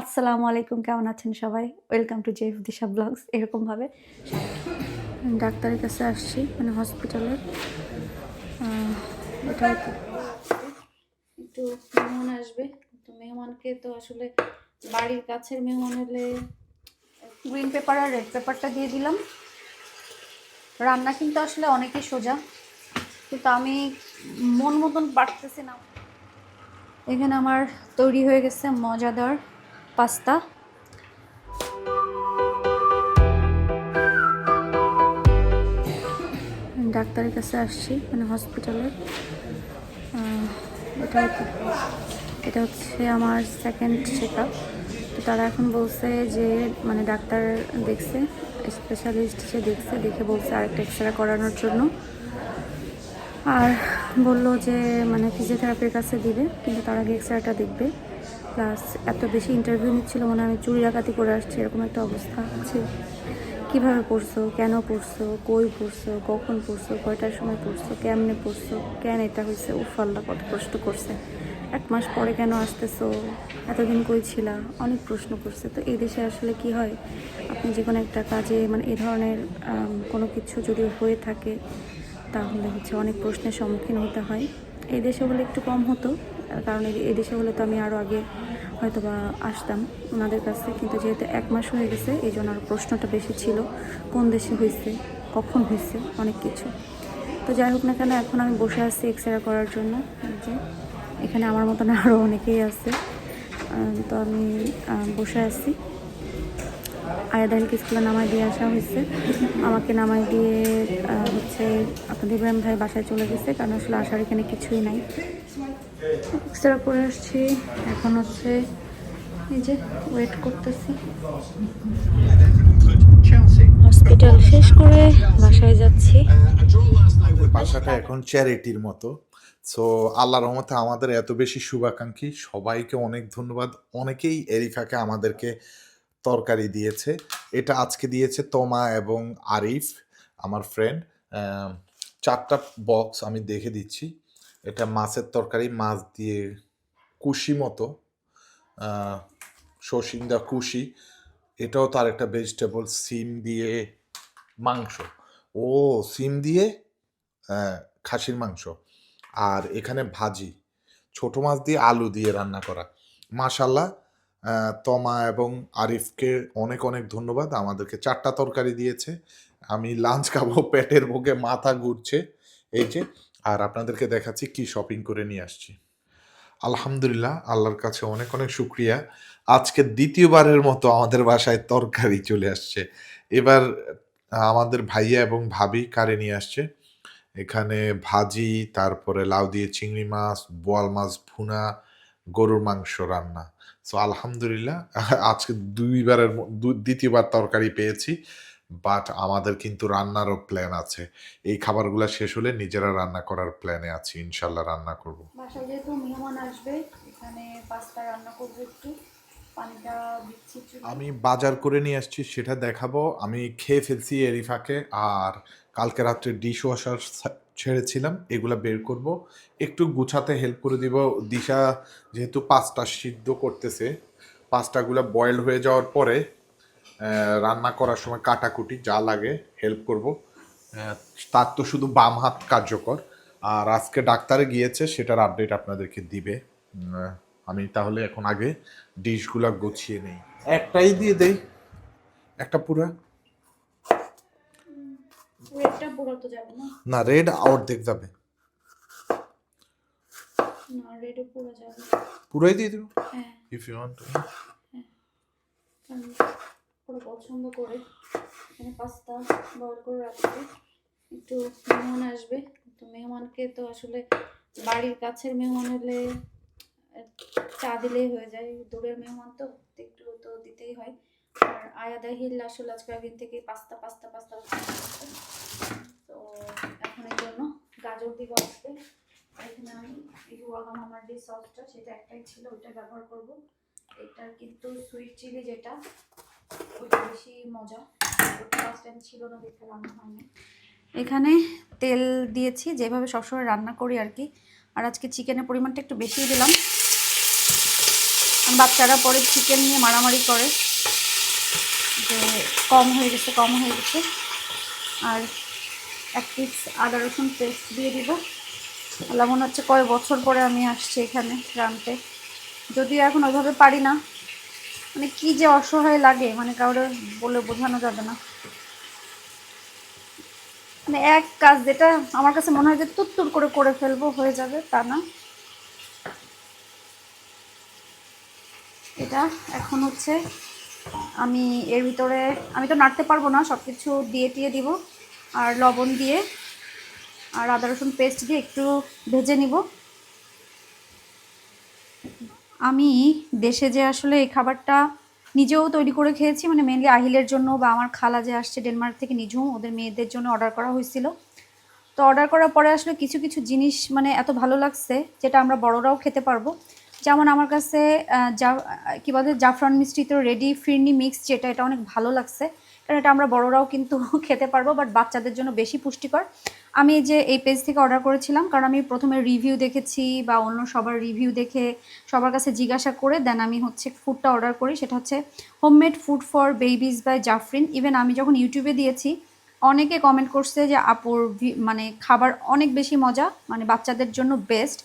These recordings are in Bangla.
আসসালামু আলাইকুম কেমন আছেন সবাই? Welcome to Jeff Disha blogs এরকমভাবে ডাক্তারের কাছে আসছি মানে হসপিটালে এটা একটু মেহমান আসবে। তো মেহমানকে তো আসলে বাড়ির কাছের মেহমান হলে গ্রিন পেপার আর রেড পেপারটা দিয়ে দিলাম। রান্না কিন্তু আসলে অনেকই সোজা। কিন্তু আমি মন মতন পারতেছি না। এখানে আমার তৈরি হয়ে গেছে মজাদার পাস্তা ডাক্তারের কাছে আসছি মানে হসপিটালে এটা এটা হচ্ছে আমার সেকেন্ড চেক আপ তো তারা এখন বলছে যে মানে ডাক্তার দেখছে স্পেশালিস্ট সে দেখছে, দেখে বলছে আরেকটা এক্সরে করানোর জন্য। আর বলল যে মানে ফিজিওথেরাপির কাছে দিবে, কিন্তু তার আগে এক্সরেটা দেখবে। প্লাস এত বেশি ইন্টারভিউ নিচ্ছিল মনে আমি চুরি ডাকাতি করে আসছি, এরকম একটা অবস্থা। আছে কীভাবে পড়ছো? কেন পড়ছো? কই পড়ছো? কখন পড়ছো? কয়টার সময় পড়ছো? কেমনে পড়ছো? কেন এটা হয়েছে উফ, আল্লাহ, কত কষ্ট করছে। এক মাস পরে কেন আসতেছো? এতদিন কই ছিলা? অনেক প্রশ্ন করছে। তো এই দেশে আসলে কি হয়? আপনি যে কোনো একটা কাজে মানে এই ধরনের কোনো কিছু যদি হয়ে থাকে, তাহলে হচ্ছে অনেক প্রশ্নের সম্মুখীন হতে হয়। এই দেশে হলে একটু কম হতো। কারণ এই- এই দেশে হলে তো আমি আরও আগে হয়তো বা আসতাম ওনাদের কাছে কিন্তু যেহেতু এক মাস হয়ে গেছে এই জন্য আরও প্রশ্নটা বেশি ছিল, কোন দেশে হয়েছে, কখন হয়েছে, অনেক কিছু। তো যাই হোক না কেন, এখন আমি বসে আছি এক্সরে করার জন্য। যে, এখানে আমার মতন আরও অনেকেই আছে। তো আমি বসে আছি। আয়াদালকে স্কুলে নামাই দিয়ে আসা হয়েছে। আমাকে নামাই দিয়ে হচ্ছে আপনাদের ইব্রাহিম ভাই বাসায় চলে গেছে, কারণ আসলে আসার এখানে কিছুই নাই। এক্সট্রা করে আসছি। এখন হচ্ছে এই যে ওয়েট করতেছি। হসপিটাল শেষ করে বাসায় যাচ্ছি। বাসাটা এখন চ্যারিটির মতো। সো আল্লাহ রহমতে আমাদের এত বেশি শুভাকাঙ্ক্ষী। সবাইকে অনেক ধন্যবাদ। অনেকেই এরিফাকে আমাদেরকে তরকারি দিয়েছে। এটা আজকে দিয়েছে তোমা এবং আরিফ, আমার ফ্রেন্ড চারটা বক্স আমি দেখে দিচ্ছি। এটা মাছের তরকারি, মাছ দিয়ে কুশি মতো শশিন্দা কুশি। এটাও তার একটা ভেজিটেবল সিম দিয়ে মাংস। ও, সিম দিয়ে খাসির মাংস। আর এখানে ভাজি। ছোট মাছ দিয়ে আলু দিয়ে রান্না করা। মাশাল্লাহ তমা এবং আরিফকে অনেক অনেক ধন্যবাদ। আমাদেরকে চারটা তরকারি দিয়েছে। আমি লাঞ্চ খাব, পেটের ভোগে মাথা ঘুরছে। এই যে আর আপনাদেরকে দেখাচ্ছি কি শপিং করে নিয়ে আসছি। আলহামদুলিল্লাহ, আল্লাহর কাছে অনেক অনেক শুক্রিয়া। আজকে দ্বিতীয়বারের মতো আমাদের বাসায় তরকারি চলে আসছে। এবার আমাদের ভাইয়া এবং ভাবি কারে নিয়ে আসছে। এখানে ভাজি, তারপরে লাউ দিয়ে চিংড়ি মাছ, বোয়াল মাছ, ভুনা, গরুর মাংস রান্না। সো আলহামদুলিল্লাহ, আজকে দুইবারের দ্বিতীয়বার তরকারি পেয়েছি। বাট আমাদের কিন্তু রান্নারও প্ল্যান আছে। এই খাবারগুলো শেষ হলে নিজেরা রান্না করার প্ল্যানে আছি ইনশাল্লাহ রান্না করব। বাসায় যেহেতু মেহমান আসবে এখানে পাস্তা রান্না করব একটু। আমি বাজার করে নিয়ে আসছি সেটা দেখাবো। আমি খেয়ে ফেলছি এরিফাকে আর কালকে রাত্রে ডিশ ওয়াশার ছেড়েছিলাম এগুলা বের করব। একটু গুছাতে হেল্প করে দিব। দিশা যেহেতু পাঁচটা সিদ্ধ করতেছে পাঁচটাগুলো বয়েল হয়ে যাওয়ার পরে রান্না করার সময় কাটাকুটি যা লাগে হেল্প করব। তার তো শুধু বাম হাত কার্যকর। আর আজকে ডাক্তারে গিয়েছে সেটার আপডেট আপনাদেরকে দিবে। আমি তাহলে এখন আগে ডিশগুলা গুছিয়ে নেই। একটাই দিয়ে দেই। একটা পুরা? না। রেড অর্ধেক যাবে। পুরাই দিয়ে দেবো? ইফ ইউ ওয়ান্ট পুরো পছন্দ করে। এখানে পাস্তা বয়েল করে রাখছি একটু মেহমান আসবে। তো মেহমানকে তো আসলে বাড়ির কাছের মেহমান হলে চা দিলেই হয়ে যায়। দূরের মেহমান তো একটু তো দিতেই হয়। আর আয়াদা হিল আসলে আজকে একদিন থেকে পাস্তা পাস্তা পাস্তা তো এখন এর জন্য গাজর দিব আসবে এখানে আমি এই ওয়াগাম আমার যে সসটা সেটা একটাই ছিল, ওইটা ব্যবহার করব। এটা কিন্তু সুইট চিলি যেটা বেশি মজা। ছিল না দেখতে রান্না এখানে তেল দিয়েছি, যেভাবে সবসময় রান্না করি আর কি। আর আজকে চিকেনের পরিমাণটা একটু বেশি দিলাম। বাচ্চারা পরে চিকেন নিয়ে মারামারি করে। যে কম হয়ে গেছে, কম হয়ে গেছে। আর এক পিস আদা রসুন পেস্ট দিয়ে দিব। আল্লাহ মনে হচ্ছে কয় বছর পরে আমি আসছি এখানে রানতে যদিও এখন ওইভাবে পারি না। মানে কি যে অসহায় লাগে মানে কাউরে বলে বোঝানো যাবে না। মানে এক কাজ যেটা আমার কাছে মনে হয় যে তুত্তুর করে করে ফেলব, হয়ে যাবে তা না। এটা এখন হচ্ছে আমি এর ভিতরে, আমি তো নাড়তে পারব না সব কিছু দিয়ে টিয়ে দিব আর লবণ দিয়ে আর আদা রসুন পেস্ট দিয়ে একটু ভেজে নিব। আমি দেশে যে আসলে এই খাবারটা নিজেও তৈরি করে খেয়েছি মানে মেনলি আহিলের জন্য বা আমার খালা যে আসছে ডেনমার্ক থেকে নিঝুম ওদের মেয়েদের জন্য অর্ডার করা হয়েছিল। তো অর্ডার করার পরে আসলে কিছু কিছু জিনিস মানে এত ভালো লাগছে যেটা আমরা বড়রাও খেতে পারব। যেমন আমার কাছে যা কী বলে, জাফরান মিষ্টি তো রেডি ফিরনি মিক্স যেটা, এটা অনেক ভালো লাগছে। কারণ এটা আমরা বড়রাও কিন্তু খেতে পারব বাট বাচ্চাদের জন্য বেশি পুষ্টিকর। আমি যে এই পেজ থেকে অর্ডার করেছিলাম, কারণ আমি প্রথমে রিভিউ দেখেছি বা অন্য সবার রিভিউ দেখে সবার কাছে জিজ্ঞাসা করে দেন আমি হচ্ছে ফুডটা অর্ডার করি। সেটা হচ্ছে homemade food for babies by Zafrin even আমি যখন ইউটিউবে দিয়েছি, অনেকে কমেন্ট করছে যে আপুর মানে খাবার অনেক বেশি মজা মানে বাচ্চাদের জন্য বেস্ট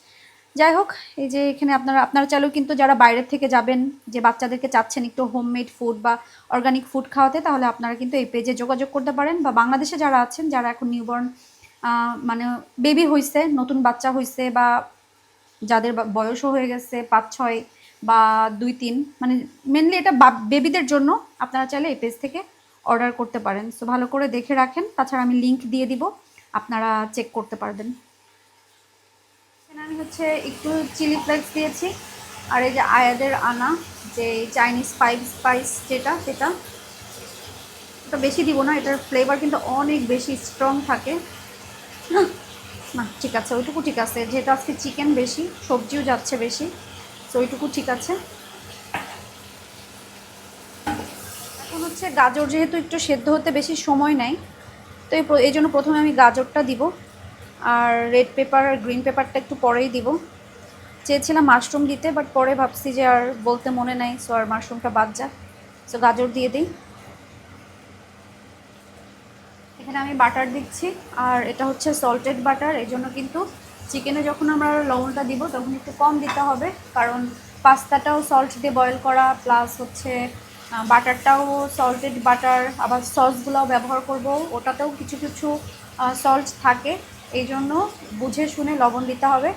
যাই হোক, এই যে এখানে আপনারা আপনারা চাইলেও কিন্তু যারা বাইরের থেকে যাবেন, যে বাচ্চাদেরকে চাচ্ছেন একটু হোমমেড ফুড বা অর্গানিক ফুড খাওয়াতে, তাহলে আপনারা কিন্তু এই পেজে যোগাযোগ করতে পারেন। বা বাংলাদেশে যারা আছেন, যারা এখন নিউবর্ন মানে বেবি হয়েছে নতুন বাচ্চা হয়েছে বা যাদের বয়সও হয়ে গেছে পাঁচ, ছয় বা দুই, তিন মানে মেনলি এটা বেবিদের জন্য আপনারা চাইলে এই পেজ থেকে অর্ডার করতে পারেন। সো ভালো করে দেখে রাখেন। তাছাড়া আমি লিংক দিয়ে দিব। আপনারা চেক করতে পারবেন। আমি হচ্ছে একটু চিলি ফ্লেক্স দিয়েছি। আর এই যে আয়াদের আনা, যে চাইনিজ স্পাইস স্পাইস যেটা, সেটা। ওটা বেশি দিব না, এটার ফ্লেভার কিন্তু অনেক বেশি স্ট্রং থাকে। না, ঠিক আছে, ওইটুকু ঠিক আছে, যেহেতু আজকে চিকেন বেশি, সবজিও যাচ্ছে বেশি তো ওইটুকু ঠিক আছে। এখন হচ্ছে গাজর, যেহেতু একটু সেদ্ধ হতে বেশি সময় নেয়, তো এই জন্য প্রথমে আমি গাজরটা দিব। আর রেড পেপার আর গ্রিন পেপারটা একটু পরেই দিব। চেয়েছিলাম মাশরুম দিতে বাট পরে ভাবছি যে আর বলতে মনে নাই সো আর মাশরুমটা বাদ যাক। সো গাজর দিয়ে দিই। এখানে আমি বাটার দিচ্ছি, আর এটা হচ্ছে সল্টেড বাটার এই জন্য কিন্তু চিকেনে যখন আমরা লবণটা দিব, তখন একটু কম দিতে হবে, কারণ পাস্তাটাও সল্ট দিয়ে বয়েল করা প্লাস হচ্ছে বাটারটাও সল্টেড বাটার আবার সসগুলোও ব্যবহার করব, ওটাতেও কিছু কিছু সল্ট থাকে। এই জন্য বুঝে শুনে লবণ দিতে হবে।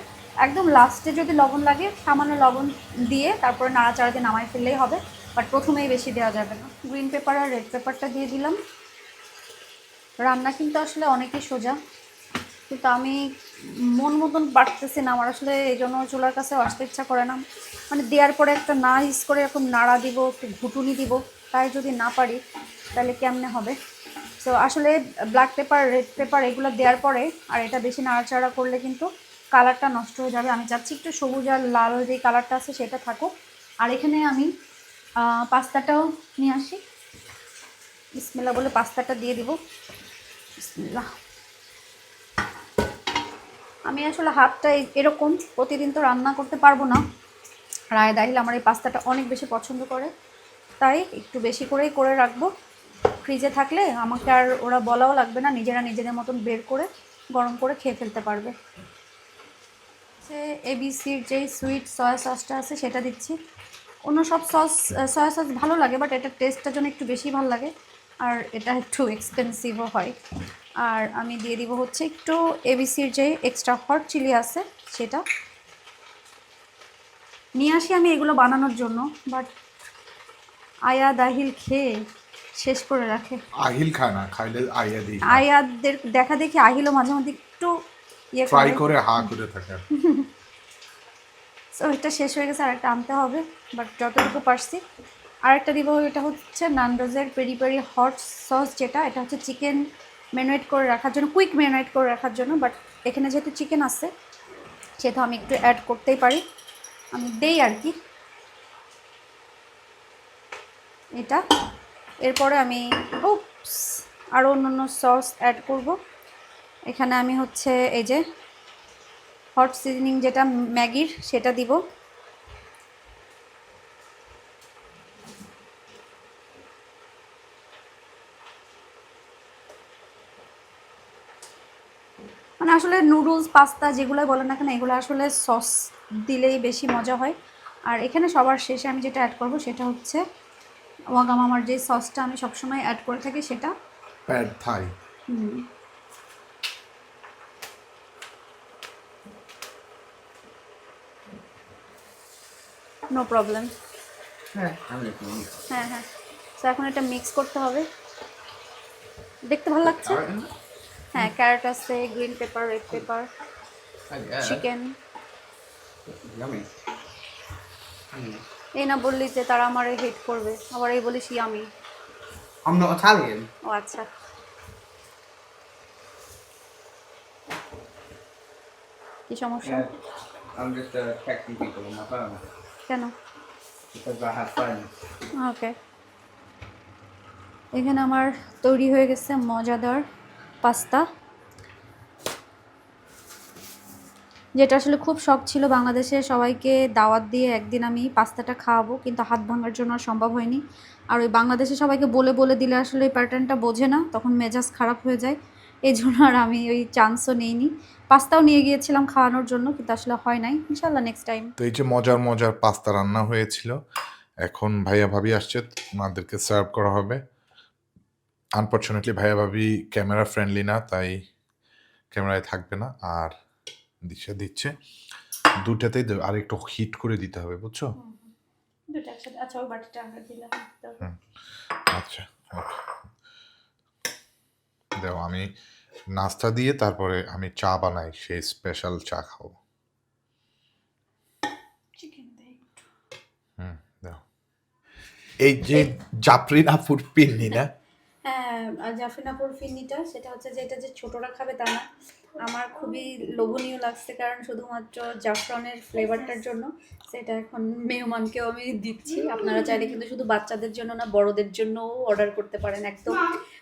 একদম লাস্টে যদি লবণ লাগে, সামান্য লবণ দিয়ে তারপরে নাড়াচাড়া দিয়ে নামাই ফেললেই হবে বাট প্রথমেই বেশি দেওয়া যাবে না। গ্রিন পেপার আর রেড পেপারটা দিয়ে দিলাম। রান্না কিন্তু আসলে অনেকই সোজা, কিন্তু আমি মন মতন পারতেছি না, আমার আসলে এই জন্য চুলার কাছে আসতে ইচ্ছা করে না। মানে দেওয়ার পরে একটা না ইস করে এরকম নাড়া দিব, একটু ঘুটুনি দিব, তাই যদি না পারি, তাহলে কেমনে হবে? তো আসলে ব্ল্যাক পেপার রেড পেপার এগুলো দেওয়ার পরে, আর এটা বেশি নাড়াচাড়া করলে কিন্তু কালারটা নষ্ট হয়ে যাবে। আমি চাচ্ছি একটু সবুজ আর লাল যে কালারটা আছে সেটা থাকুক। আর এখানে আমি পাস্তাটাও নিয়ে আসি। বিসমিল্লা বলে পাস্তাটা দিয়ে দিব। আমি আসলে হাতটা এরকম প্রতিদিন তো রান্না করতে পারব না। রায় দাহিল আমার এই পাস্তাটা অনেক বেশি পছন্দ করে। তাই একটু বেশি করেই করে রাখব। ফ্রিজে থাকলে আমাকে আর ওরা বলাও লাগবে না, নিজেরা নিজেদের মতন বের করে, গরম করে খেয়ে ফেলতে পারবে। সে এবিসির যেই সুইট সয়া সসটা আছে সেটা দিচ্ছি। অন্য সব সস সয়া সস ভালো লাগে বাট এটার টেস্টটা যেন একটু বেশি ভালো লাগে, আর এটা একটু এক্সপেন্সিভও হয়। আর আমি দিয়ে দিব হচ্ছে একটু এবিসির যে এক্সট্রা হট চিলি আছে সেটা। নিয়ে আসি আমি এগুলো বানানোর জন্য বাট আয়া দাহিল খেয়ে শেষ করে রাখে। আহিল খায় না খাইলে আইয়া দিই আয়াদের দেখা দেখি আহিলও মাঝে মধ্যে একটু ইয়ে ফ্রাই করে। করে হা করে থাকে সো এটা শেষ হয়ে গেছে আরেকটা আনতে হবে। বাট যতটুকু পারছি। আরেকটা দিব এটা হচ্ছে নানডোজের পেরি পেরি হট সস যেটা। এটা হচ্ছে চিকেন ম্যারিনেট করে রাখার জন্য কুইক ম্যারিনেট করে রাখার জন্য। বাট এখানে যেহেতু চিকেন আছে সেহেতু আমি একটু অ্যাড করতেই পারি। আমি দেই আর কি। এটা। এরপরে আমি উপস আরও অন্য অন্য সস অ্যাড করব। এখানে আমি হচ্ছে এই যে হট সিজনিং যেটা ম্যাগির সেটা দিব। মানে আসলে নুডলস পাস্তা যেগুলো বলেন না কেন, এগুলো আসলে সস দিলেই বেশি মজা হয়। আর এখানে সবার শেষে আমি যেটা অ্যাড করব সেটা হচ্ছে ওয়াগাম আমার যে সসটা আমি সবসময় অ্যাড করে থাকি সেটা। প্যাড থাই নো প্রবলেম হ্যাঁ। হ্যাঁ হ্যাঁ। তো এখন এটা মিক্স করতে হবে। দেখতে ভালো লাগছে? হ্যাঁ ক্যারেট আছে green pepper red pepper chicken Yummy. Mm. এই না বললি যে তারা আমার হেট করবে আবার এই বলিস আমি I'm not Italian. ও আচ্ছা কি সমস্যা Yeah. I'm just uh, texting people on my phone কেন because I have friends. ওকে এখানে আমার তৈরি হয়ে গেছে মজাদার পাস্তা যেটা আসলে খুব শখ ছিল বাংলাদেশে, সবাইকে দাওয়াত দিয়ে একদিন আমি পাস্তাটা খাওয়াবো, কিন্তু হাত ভাঙার জন্য সম্ভব হয়নি। আর ওই বাংলাদেশে সবাইকে বলে বলে দিলে আসলে এই প্যাটার্নটা বোঝে না, তখন মেজাজ খারাপ হয়ে যায়। এই জন্য আর আমি ওই চান্সও নিইনি। পাস্তাও নিয়ে গিয়েছিলাম খাওয়ানোর জন্য, কিন্তু আসলে হয় নাই। ইনশাল্লাহ নেক্সট টাইম তো এই যে মজার মজার পাস্তা রান্না হয়েছিল, এখন ভাইয়া ভাবি আসছে, ওনাদেরকে সার্ভ করা হবে। আনফর্চুনেটলি ভাইয়া ভাবি ক্যামেরা ফ্রেন্ডলি না, তাই ক্যামেরায় থাকবে না। আর দিশা দিচ্ছে। দুটাতেই আর একটু হিট করে দিতে হবে বুঝছ? দুটো একসাথে আচ্ছা ওই বাটিটা আমরা দিলাম আচ্ছা দেও আমি নাস্তা দিয়ে তারপরে আমি চা বানাই সেই স্পেশাল চা খাব। হুম দাও এই যে জাফরিন আপুর পিন্নি না? হ্যাঁ আর জাফরিনাপুর ফিরনিটা সেটা হচ্ছে যে এটা যে ছোটরা খাবে তা না। আমার খুবই লোভনীয় লাগছে কারণ শুধুমাত্র জাফরনের ফ্লেভারটার জন্য সেটা এখন মেহমানকেও আমি দিচ্ছি। আপনারা চাইলে কিন্তু শুধু বাচ্চাদের জন্য না বড়দের জন্যও অর্ডার করতে পারেন একদম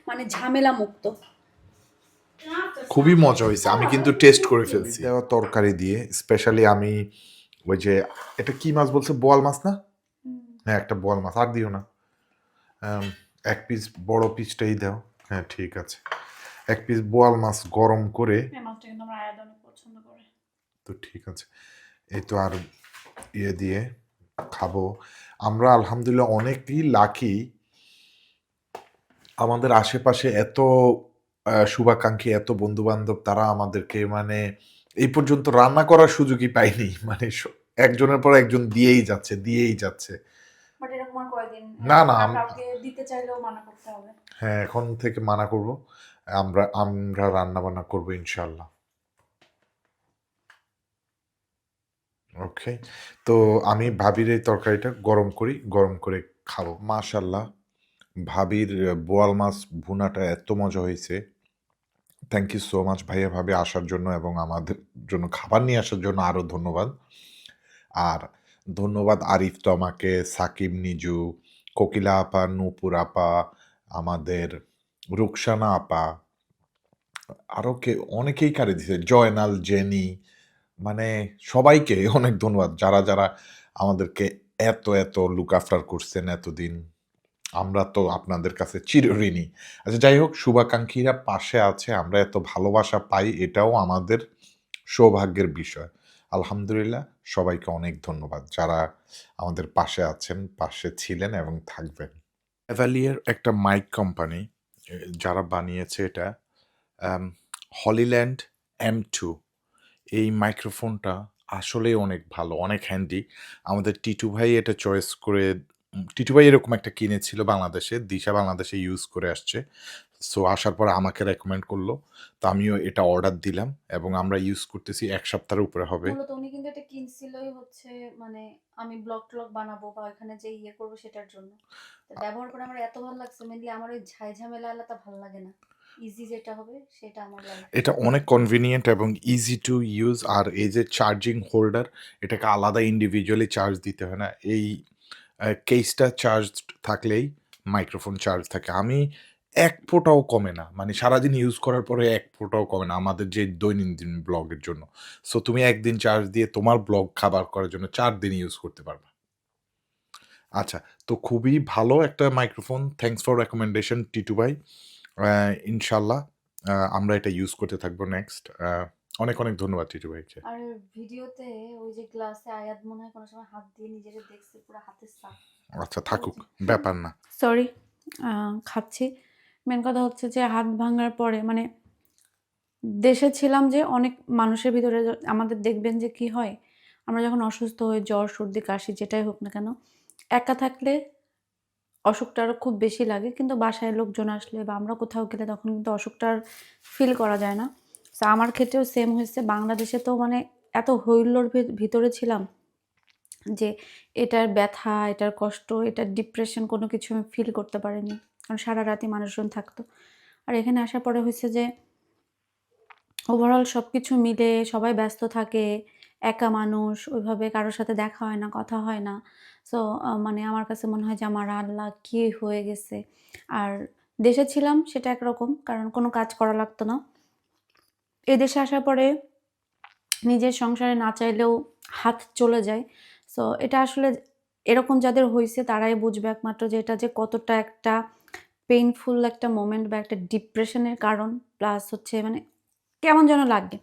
মানে ঝামেলা মুক্ত খুবই মজা হয়েছে। আমি কিন্তু টেস্ট করে ফেলছি। তরকারি দিয়ে স্পেশালি আমি ওই যে এটা কি মাছ বলছে? বোয়াল মাছ না? হ্যাঁ একটা বোয়াল মাছ। আর দিও না। এক পিস বড় পিসটাই দাও। হ্যাঁ ঠিক আছে। এক পিস বোয়াল মাছ গরম করে। মাছটা কিন্তু আমার আয়াদ অনেক পছন্দ করে। তো ঠিক আছে। এই তো আর ইয়ে দিয়ে খাব। আমরা আলহামদুলিল্লাহ অনেকই লাকি আমাদের আশেপাশে এত শুভাকাঙ্ক্ষী এত বন্ধু বান্ধব তারা আমাদেরকে মানে এই পর্যন্ত রান্না করার সুযোগই পাইনি মানে একজনের পর একজন দিয়েই যাচ্ছে দিয়েই যাচ্ছে। না, না, আর আম- কাউকে দিতে চাইলেও মানা করতে হবে। হ্যাঁ এখন থেকে মানা করব। আমরা আমরা রান্না বান্না করব ইনশাল্লাহ ওকে তো আমি ভাবির এই তরকারিটা গরম করি, গরম করে খাব। মাশাল্লাহ ভাবির বোয়াল মাছ ভুনাটা এত মজা হয়েছে। থ্যাংক ইউ সো মাচ ভাইয়া ভাবে আসার জন্য এবং আমাদের জন্য খাবার নিয়ে আসার জন্য আরও ধন্যবাদ। আর ধন্যবাদ আরিফ তো আমাকে, সাকিব, নিজু, কোকিলা আপা, নূপুর আপা, আমাদের রুকসানা আপা আরও কে, অনেকেই কারে দিছে, জয়নাল, জেনি মানে সবাইকে অনেক ধন্যবাদ। যারা যারা আমাদেরকে এত এত লুক আফটার করছেন এতদিন, আমরা তো আপনাদের কাছে চিরঋণী আচ্ছা যাই হোক, শুভাকাঙ্ক্ষীরা পাশে আছে, আমরা এত ভালোবাসা পাই, এটাও আমাদের সৌভাগ্যের বিষয়। আলহামদুলিল্লাহ, সবাইকে অনেক ধন্যবাদ, যারা আমাদের পাশে আছেন, পাশে ছিলেন এবং থাকবেন। এভালিয়ার একটা মাইক কোম্পানি যারা বানিয়েছে এটা হলিল্যান্ড এম টু এই মাইক্রোফোনটা আসলেই অনেক ভালো, অনেক হ্যান্ডি আমাদের টিটু ভাই এটা চয়েস করে টিটু ভাই এরকম একটা কিনেছিল বাংলাদেশে, দিশা বাংলাদেশে ইউজ করে আসছে। সো আসার পর আমাকে রেকমেন্ড করল। তো আমিও এটা অর্ডার দিলাম এবং আমরা ইউজ করতেছি এক সপ্তাহের উপরে হবে। উনি কিন্তু এটা কিনছিলই হচ্ছে মানে আমি ব্লগ ট্লগ বানাবো বা ওখানে যে ইয়ে করব সেটার জন্য। তো ব্যবহার করে আমার এত ভালো লাগছে মেনলি আমার ওই ঝাই ঝামেলা আলাদা ভালো লাগে না। ইজি যেটা হবে সেটা আমার লাগে এটা অনেক কনভিনিয়েন্ট এবং ইজি টু ইউজ আর এই যে চার্জিং হোল্ডার এটাকে আলাদা ইন্ডিভিজুয়ালি চার্জ দিতে হয় না। এই কেসটা চার্জ থাকলেই মাইক্রোফোন চার্জ থাকে। আমি এক ফোঁটাও কমে না। মানে সারাদিন ইউজ করার পরে এক ফোঁটাও কমে না আমাদের যে দৈনন্দিন ব্লগের জন্য। সো তুমি একদিন চার্জ দিয়ে তোমার ব্লগ খাবার করার জন্য চার দিন ইউজ করতে পারবে। আচ্ছা তো খুবই ভালো একটা microphone thanks for recommendation Titu ভাই। ইনশাল্লাহ আমরা এটা ইউজ করতে থাকব নেক্সট অনেক অনেক ধন্যবাদ টিটু ভাইকে আর ভিডিওতে ওই যে গ্লাসে আয়াত মনে হয় কোনো সময় হাত দিয়ে নিজের দেখছে পুরো হাতের সাপ আচ্ছা থাকুক ব্যাপার না। সরি খাচ্ছি। মেন কথা হচ্ছে যে হাত ভাঙার পরে মানে দেশে ছিলাম যে অনেক মানুষের ভিতরে আমাদের দেখবেন যে কি হয়? আমরা যখন অসুস্থ হই, জ্বর, সর্দি, কাশি, যেটাই হোক না কেন, একা থাকলে অসুখটা আরও খুব বেশি লাগে। কিন্তু বাসায় লোকজন আসলে বা আমরা কোথাও গেলে তখন কিন্তু অসুখটার ফিল করা যায় না। তো আমার ক্ষেত্রেও সেম হয়েছে। বাংলাদেশে তো মানে এত হৈল্লোর ভিতরে ছিলাম যে এটার ব্যথা, এটার কষ্ট, এটার ডিপ্রেশন কোনো কিছু আমি ফিল করতে পারিনি। কারণ সারা রাতি মানুষজন থাকতো। আর এখানে আসার পরে হয়েছে যে ওভারঅল সব কিছু মিলে সবাই ব্যস্ত থাকে, একা মানুষ, ওইভাবে কারোর সাথে দেখা হয় না, কথা হয় না। সো মানে আমার কাছে মনে হয় যে, আমার আল্লাহ কী হয়ে গেছে। আর দেশে ছিলাম, সেটা একরকম, কারণ কোনো কাজ করা লাগতো না। এই দেশে আসার পরে নিজের সংসারে না চাইলেও হাত চলে যায়। সো এটা আসলে এরকম যাদের হয়েছে তারাই বুঝবে একমাত্র যে, এটা যে কতটা একটা পেইনফুল একটা মোমেন্ট বা একটা ডিপ্রেশনের কারণ প্লাস হচ্ছে মানে কেমন যেন লাগে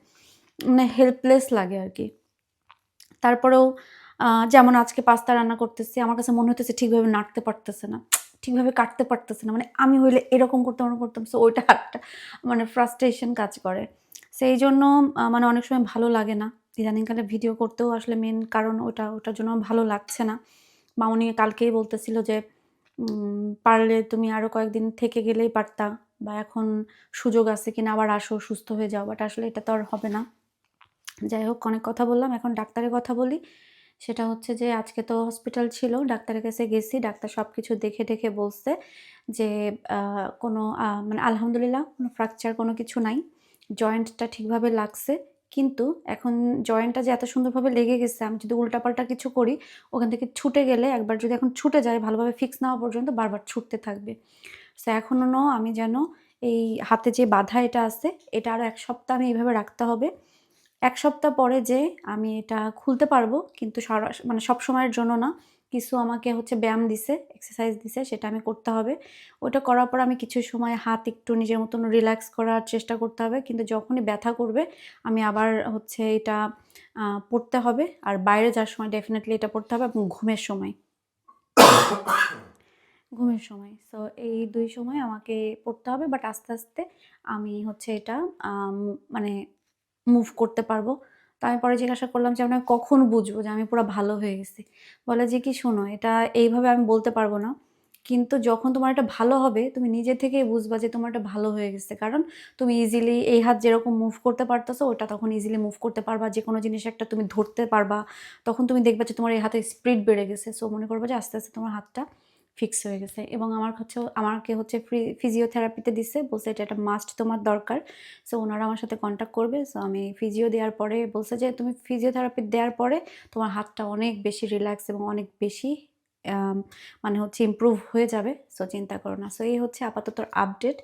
মানে হেল্পলেস লাগে আর কি তারপরেও যেমন আজকে পাস্তা রান্না করতেছি, আমার কাছে মনে হতেছে ঠিকভাবে নাড়তে পারতেছে না, ঠিকভাবে কাটতে পারতেছে না মানে আমি হইলে এরকম করতাম, ওরকম করতাম সো ওইটা একটা মানে ফ্রাস্ট্রেশন কাজ করে। সেই জন্য মানে অনেক সময় ভালো লাগে না, ইদানিংকালে ভিডিও করতেও আসলে মেন কারণ ওটা, ওটার জন্য ভালো লাগছে না। মামনি কালকেই বলতেছিল যে পারলে তুমি আরও কয়েকদিন থেকে গেলেই পারতা বা এখন সুযোগ আছে কিনা, আবার আসো, সুস্থ হয়ে যাও বাট আসলে এটা তো আর হবে না। যাই হোক, অনেক কথা বললাম, এখন ডাক্তারের কথা বলি। সেটা হচ্ছে যে, আজকে তো হসপিটাল ছিল, ডাক্তারের কাছে গেছি, ডাক্তার সব কিছু দেখে দেখে বলছে যে কোনো মানে আলহামদুলিল্লাহ কোনো ফ্র্যাকচার কোনো কিছু নাই জয়েন্টটা ঠিকভাবে লাগছে। কিন্তু এখন জয়েন্টটা যে এত সুন্দরভাবে লেগে গেছে, আমি যদি উল্টাপাল্টা কিছু করি, ওখান থেকে ছুটে গেলে একবার যদি এখন ছুটে যায়, ভালোভাবে ফিক্স না হওয়া পর্যন্ত বারবার ছুটতে থাকবে। সো এখনও আমি যেন এই হাতে যে বাধা এটা আছে, এটা আরও এক সপ্তাহ আমি এইভাবে রাখতে হবে। এক সপ্তাহ পরে যে আমি এটা খুলতে পারব, কিন্তু সারা মানে সব সময়ের জন্য না। কিছু আমাকে হচ্ছে ব্যায়াম দিছে এক্সারসাইজ দিছে, সেটা আমি করতে হবে। ওটা করার পর আমি কিছু সময় হাত একটু নিজের মতন রিল্যাক্স করার চেষ্টা করতে হবে। কিন্তু যখনই ব্যথা করবে, আমি আবার হচ্ছে এটা পড়তে হবে। আর বাইরে যাওয়ার সময় ডেফিনেটলি এটা পড়তে হবে এবং ঘুমের সময়। ঘুমের সময়। সো এই দুই সময় আমাকে পড়তে হবে বাট আস্তে আস্তে আমি হচ্ছে এটা মানে মুভ করতে পারব। তো আমি পরে জিজ্ঞাসা করলাম যে, আমরা কখন বুঝব যে আমি পুরো ভালো হয়ে গেছি? বলে যে, কি শোনো, এটা এইভাবে আমি বলতে পারব না। কিন্তু যখন তোমার এটা ভালো হবে, তুমি নিজে থেকেই বুঝবা যে তোমার এটা ভালো হয়ে গেছে। কারণ তুমি ইজিলি এই হাত যেরকম মুভ করতে পারতেছো, ওটা তখন ইজিলি মুভ করতে পারবা। যে কোনো জিনিস একটা তুমি ধরতে পারবা। তখন তুমি দেখবা যে তোমার এই হাতে স্পিড বেড়ে গেছে। সো মনে করবা যে আস্তে আস্তে তোমার হাতটা ফিক্স হয়ে গেছে। এবং আমার হচ্ছে আমাকে হচ্ছে ফ্রি ফিজিওথেরাপিতে দিছে, বলছে এটা একটা মাস্ট তোমার দরকার। সো ওনারা আমার সাথে কন্ট্যাক্ট করবে। সো আমি ফিজিও দেওয়ার পরে বলছে যে, তুমি ফিজিওথেরাপি দেওয়ার পরে তোমার হাতটা অনেক বেশি রিল্যাক্স এবং অনেক বেশি মানে হচ্ছে ইম্প্রুভ হয়ে যাবে। সো চিন্তা করো না। সো এই হচ্ছে আপাতত আপডেট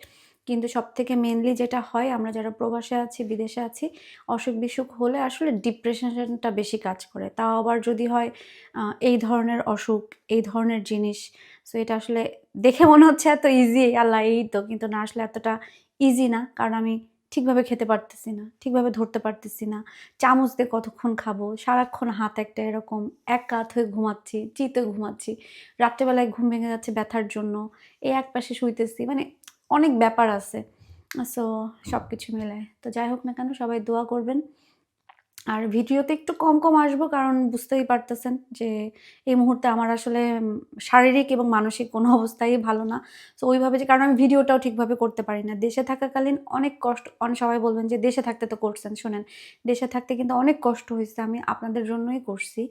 কিন্তু সব থেকে মেনলি যেটা হয়, আমরা যারা প্রবাসে আছি, বিদেশে আছি, অসুখ বিসুখ হলে আসলে ডিপ্রেশনটা বেশি কাজ করে। তাও আবার যদি হয় এই ধরনের অসুখ, এই ধরনের জিনিস সো এটা আসলে দেখে মনে হচ্ছে এত ইজি আল্লাহ এই তো, কিন্তু না, আসলে এতটা ইজি না, কারণ আমি ঠিকভাবে খেতে পারতেছি না, ঠিকভাবে ধরতে পারতেছি না, চামচ দিয়ে কতক্ষণ খাব, সারাক্ষণ হাত একটা এরকম এক কাত হয়ে ঘুমাচ্ছি, চিতে ঘুমাচ্ছি, রাত্রেবেলায় ঘুম ভেঙে যাচ্ছে ব্যথার জন্য, এই এক পাশে শুইতেছি মানে অনেক ব্যাপার আছে। সো সব কিছু মিলায়। তো যাই হোক না কেন, সবাই দোয়া করবেন। আর ভিডিওতে একটু কম কম আসব কারণ বুঝতেই পারতেছেন যে এই মুহূর্তে আমার আসলে শারীরিক এবং মানসিক কোনো অবস্থাই ভালো না। তো ওইভাবে যে, কারণ আমি ভিডিওটাও ঠিকভাবে করতে পারি না। দেশে থাকাকালীন অনেক কষ্ট, অনেক সবাই বলবেন যে, দেশে থাকতে তো করছেন। শোনেন, দেশে থাকতে কিন্তু অনেক কষ্ট হয়েছে। আমি আপনাদের জন্যই করছি।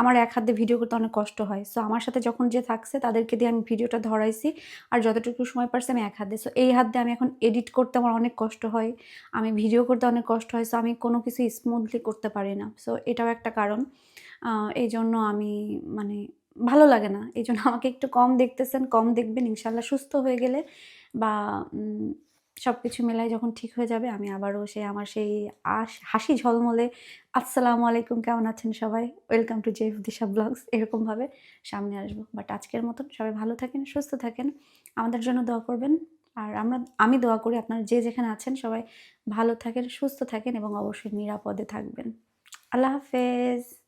আমার এক হাতে ভিডিও করতে অনেক কষ্ট হয়। সো আমার সাথে যখন যে থাকছে, তাদেরকে দিয়ে আমি ভিডিওটা ধরাইছি। আর যতটুকু সময় পারছি, আমি এক হাত। সো এই হাত দিয়ে আমি এখন এডিট করতে আমার অনেক কষ্ট হয়। আমি ভিডিও করতে অনেক কষ্ট হয়। সো আমি কোনো কিছু স্মুথলি করতে পারি না। সো এটাও একটা কারণ। এই জন্য আমি মানে ভালো লাগে না। এই জন্য আমাকে একটু কম দেখতেছেন, কম দেখবেন, ইনশাল্লাহ সুস্থ হয়ে গেলে বা সব কিছু মেলায় যখন ঠিক হয়ে যাবে, আমি আবারও সে আমার সেই আশ, হাসি ঝলমলে, আসসালামু আলাইকুম, কেমন আছেন সবাই? Welcome to Jeff Disha blogs এরকমভাবে সামনে আসব। বাট আজকের মতন সবাই ভালো থাকেন, সুস্থ থাকেন। আমাদের জন্য দোয়া করবেন। আর আমরা, আমি দোয়া করি আপনারা যে যেখানে আছেন সবাই ভালো থাকেন, সুস্থ থাকেন এবং অবশ্যই নিরাপদে থাকবেন। আল্লাহ হাফেজ।